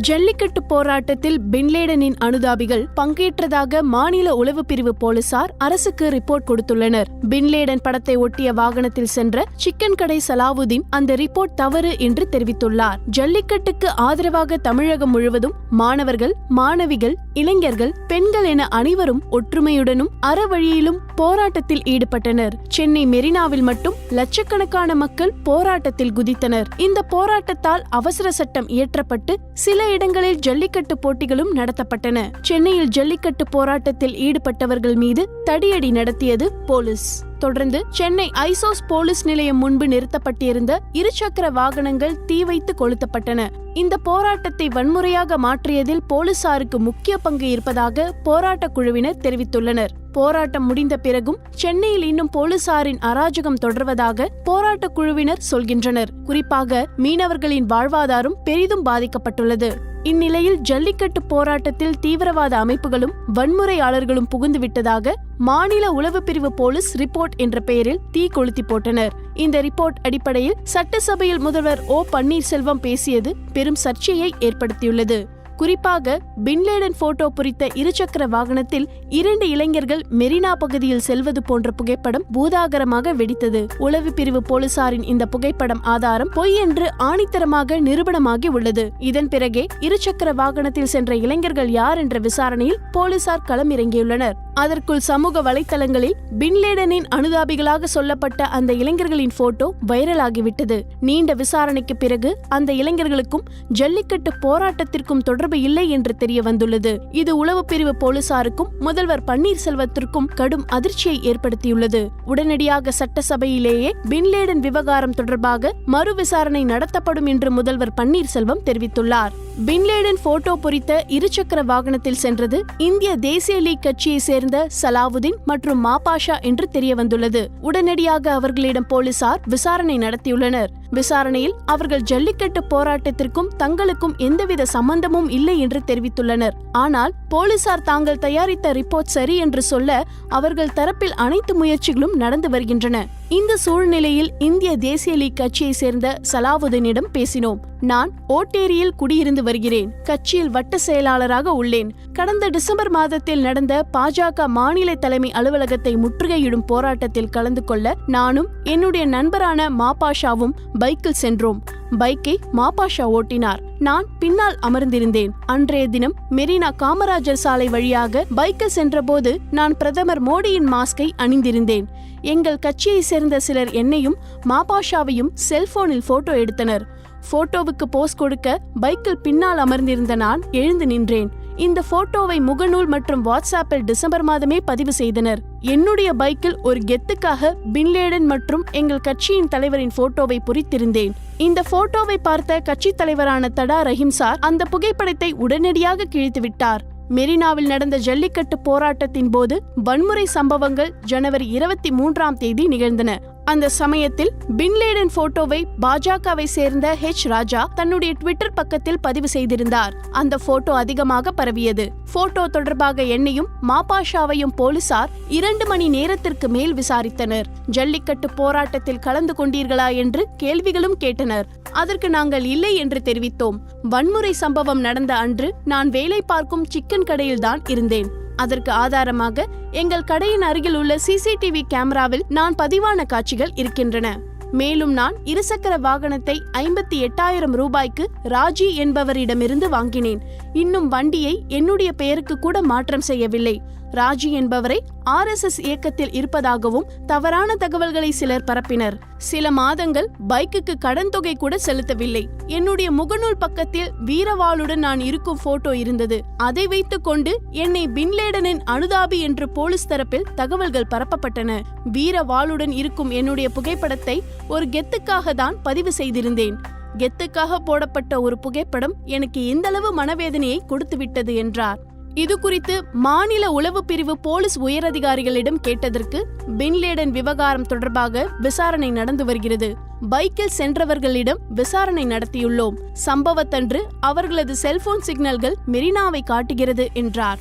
ஜல்லிக்கட்டு போராட்டத்தில் பின்லேடனின் அனுதாபிகள் பங்கேற்றதாக மாநில உளவு பிரிவு போலீசார் அரசுக்கு ரிப்போர்ட் கொடுத்துள்ளனர். பின்லேடன் படத்தை ஒட்டிய வாகனத்தில் சென்ற சிக்கன் கடை சலாவுதீன் அந்த ரிப்போர்ட் தவறு என்று தெரிவித்துள்ளார். ஜல்லிக்கட்டுக்கு ஆதரவாக தமிழகம் முழுவதும் மாணவர்கள் மாணவிகள் இளைஞர்கள் பெண்கள் என அனைவரும் ஒற்றுமையுடனும் அறவழியிலும் போராட்டத்தில் ஈடுபட்டனர். சென்னை மெரினாவில் மட்டும் லட்சக்கணக்கான மக்கள் போராட்டத்தில் குதித்தனர். இந்த போராட்டத்தால் அவசர சட்டம் இயற்றப்பட்டு சில இடங்களில் ஜல்லிக்கட்டு போட்டிகளும் நடத்தப்பட்டன. சென்னையில் ஜல்லிக்கட்டு போராட்டத்தில் ஈடுபட்டவர்கள் மீது தடியடி நடத்தியது போலீஸ். தொடர்ந்து சென்னை ஐசோஸ் போலீஸ் நிலையம் முன்பு நிறுத்தப்பட்டிருந்த இருசக்கர வாகனங்கள் தீ வைத்து கொளுத்தப்பட்டன. இந்த போராட்டத்தை வன்முறையாக மாற்றியதில் போலீசாருக்கு முக்கிய பங்கு இருப்பதாக போராட்ட குழுவினர் தெரிவித்துள்ளனர். போராட்டம் முடிந்த பிறகும் சென்னையில் இன்னும் போலீசாரின் அராஜகம் தொடர்வதாக போராட்ட குழுவினர் சொல்கின்றனர். குறிப்பாக மீனவர்களின் வாழ்வாதாரம் பெரிதும் பாதிக்கப்பட்டுள்ளது. இந்நிலையில் ஜல்லிக்கட்டு போராட்டத்தில் தீவிரவாத அமைப்புகளும் வன்முறையாளர்களும் புகுந்துவிட்டதாக மாநில உளவு பிரிவு போலீஸ் ரிப்போர்ட் என்ற பெயரில் தீ கொளுத்தி போட்டனர். இந்த ரிப்போர்ட் அடிப்படையில் சட்டசபையில் முதல்வர் ஓ பன்னீர்செல்வம் பேசியது பெரும் சர்ச்சையை ஏற்படுத்தியுள்ளது. குறிப்பாக பின்லேடன் போட்டோ பொறித்த இருசக்கர வாகனத்தில் இரண்டு இளைஞர்கள் மெரினா பகுதியில் செல்வது போன்ற புகைப்படம் பூதாகரமாக வெடித்தது. உளவு பிரிவு போலீசாரின் இந்த புகைப்படம் ஆதாரம் பொய் என்று ஆணித்தரமாக நிரூபணமாகி உள்ளது. இதன் பிறகே இருசக்கர வாகனத்தில் சென்ற இளைஞர்கள் யார் என்ற விசாரணையில் போலீசார் களமிறங்கியுள்ளனர். அதற்குள் சமூக வலைத்தளங்களில் பின்லேடனின் அனுதாபிகளாக சொல்லப்பட்ட அந்த இளைஞர்களின் போட்டோ வைரலாகிவிட்டது. நீண்ட விசாரணைக்கு பிறகு அந்த இளைஞர்களுக்கும் ஜல்லிக்கட்டு போராட்டத்திற்கும் தொடர்பு இல்லை என்று தெரிய வந்துள்ளது இது உளவு பிரிவு போலீசாருக்கும் முதல்வர் பன்னீர்செல்வத்திற்கும் கடும் அதிர்ச்சியை ஏற்படுத்தியுள்ளது. உடனடியாக சட்டசபையிலேயே பின்லேடன் விவகாரம் தொடர்பாக மறு விசாரணை நடத்தப்படும் என்று முதல்வர் பன்னீர்செல்வம் தெரிவித்துள்ளார். பின்லேடன் போட்டோ பொறித்த இருசக்கர வாகனத்தில் சென்றது இந்திய தேசிய லீக் கட்சியை சேர்ந்த சலாவுதீன் மற்றும் மாபாஷா என்று தெரிய வந்துள்ளது உடனடியாக அவர்களிடம் போலீசார் விசாரணை நடத்தியுள்ளனர். விசாரணையில் அவர்கள் ஜல்லிக்கட்டு போராட்டத்திற்கும் தங்களுக்கும் எந்தவித சம்பந்தமும் இல்லை என்று தெரிவித்துள்ளனர். ஆனால் போலீசார் தாங்கள் தயாரித்த ரிப்போர்ட் சரி என்று சொல்ல அவர்கள் தரப்பில் அனைத்து முயற்சிகளும் நடந்து வருகின்றன. இந்த சூழ்நிலையில் இந்திய தேசிய லீக் கட்சியை சேர்ந்த சலாவுதீனிடம் பேசினோம். நான் ஓட்டேரியில் குடியிருந்து வருகிறேன். கட்சியில் வட்ட செயலாளராக உள்ளேன். கடந்த டிசம்பர் மாதத்தில் நடந்த பாஜக மாநில தலைமை அலுவலகத்தை முற்றுகையிடும் போராட்டத்தில் கலந்து கொள்ள நானும் என்னுடைய நண்பரான மாபாஷாவும் பைக்கில் சென்றோம். பைக்கை மாபாஷா ஓட்டினார். நான் பின்னால் அமர்ந்திருந்தேன். அன்றைய தினம் மெரினா காமராஜர் சாலை வழியாக பைக்கில் சென்றபோது நான் பிரதமர் மோடியின் மாஸ்கை அணிந்திருந்தேன். எங்கள் கட்சியை சேர்ந்த சிலர் என்னையும் மாபாஷாவையும் செல்போனில் போட்டோ எடுத்தனர். போட்டோவுக்கு போஸ் கொடுக்க பைக்கில் பின்னால் அமர்ந்திருந்த நான் எழுந்து நின்றேன். இந்த போட்டோவை முகநூல் மற்றும் வாட்ஸ்ஆப்பில் டிசம்பர் மாதமே பதிவு செய்தனர். என்னுடைய பைக்கில் ஒரு கெத்துக்காக பின்லேடன் மற்றும் எங்கள் கட்சியின் தலைவரின் போட்டோவை பொறித்திருந்தேன். இந்த போட்டோவை பார்த்த கட்சி தலைவரான தடா ரஹிம்சார் அந்த புகைப்படத்தை உடனடியாக கிழித்து விட்டார். மெரினாவில் நடந்த ஜல்லிக்கட்டு போராட்டத்தின் போது வன்முறை சம்பவங்கள் ஜனவரி இருபத்தி மூன்றாம் தேதி நிகழ்ந்தன. அந்த சமயத்தில் பின்லேடன் போட்டோவை பாஜகவை சேர்ந்த ஹெச் ராஜா தன்னுடைய ட்விட்டர் பக்கத்தில் பதிவு செய்திருந்தார். அந்த போட்டோ அதிகமாக பரவியது. போட்டோ தொடர்பாக என்னையும் மாபாஷாவையும் போலீசார் இரண்டு மணி நேரத்திற்கு மேல் விசாரித்தனர். ஜல்லிக்கட்டு போராட்டத்தில் கலந்து கொண்டீர்களா என்று கேள்விகளும் கேட்டனர். அதற்கு நாங்கள் இல்லை என்று தெரிவித்தோம். வன்முறை சம்பவம் நடந்த அன்று நான் வேலை பார்க்கும் சிக்கன் கடையில்தான் இருந்தேன். அதற்கு ஆதாரமாக எங்கள் கடையின் அருகில் உள்ள சிசிடிவி கேமராவில் நான் பதிவான காட்சிகள் இருக்கின்றன. மேலும் நான் இருசக்கர வாகனத்தை ஐம்பத்தி எட்டாயிரம் ரூபாய்க்கு ராஜி என்பவரிடமிருந்து வாங்கினேன். இன்னும் வண்டியை என்னுடைய பெயருக்கு கூட மாற்றம் செய்யவில்லை. ராஜி என்பவரை ஆர் எஸ் எஸ் இயக்கத்தில் இருப்பதாகவும் தவறான தகவல்களை சிலர் பரப்பினர். சில மாதங்கள் பைக்குக்கு கடன் தொகை கூட செலுத்தவில்லை. என்னுடைய முகநூல் பக்கத்தில் வீரவாளுடன் நான் இருக்கும் போட்டோ இருந்தது. அதை வைத்துக் கொண்டு என்னை பின்லேடனின் அனுதாபி என்று போலீஸ் தரப்பில் தகவல்கள் பரப்பப்பட்டன. வீரவாளுடன் இருக்கும் என்னுடைய புகைப்படத்தை ஒரு கெத்துக்காக தான் பதிவு செய்திருந்தேன். கெத்துக்காக போடப்பட்ட ஒரு புகைப்படம் எனக்கு எந்தளவு மனவேதனையை கொடுத்துவிட்டது என்றார். இது குறித்து மாநில உளவு பிரிவு போலீஸ் உயரதிகாரிகளிடம் கேட்டதற்கு பின்லேடன் விவகாரம் தொடர்பாக விசாரணை நடந்து வருகிறது. பைக்கில் சென்றவர்களிடம் விசாரணை நடத்தியுள்ளோம். சம்பவத்தன்று அவர்களது செல்போன் சிக்னல்கள் மெரினாவை காட்டுகிறது என்றார்.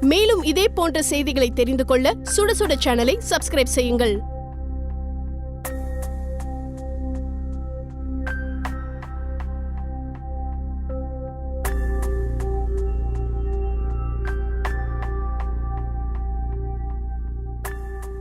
மேலும் இதே போன்ற செய்திகளை தெரிந்து கொள்ள சுட சுட சேனலை சப்ஸ்கிரைப் செய்யுங்கள்.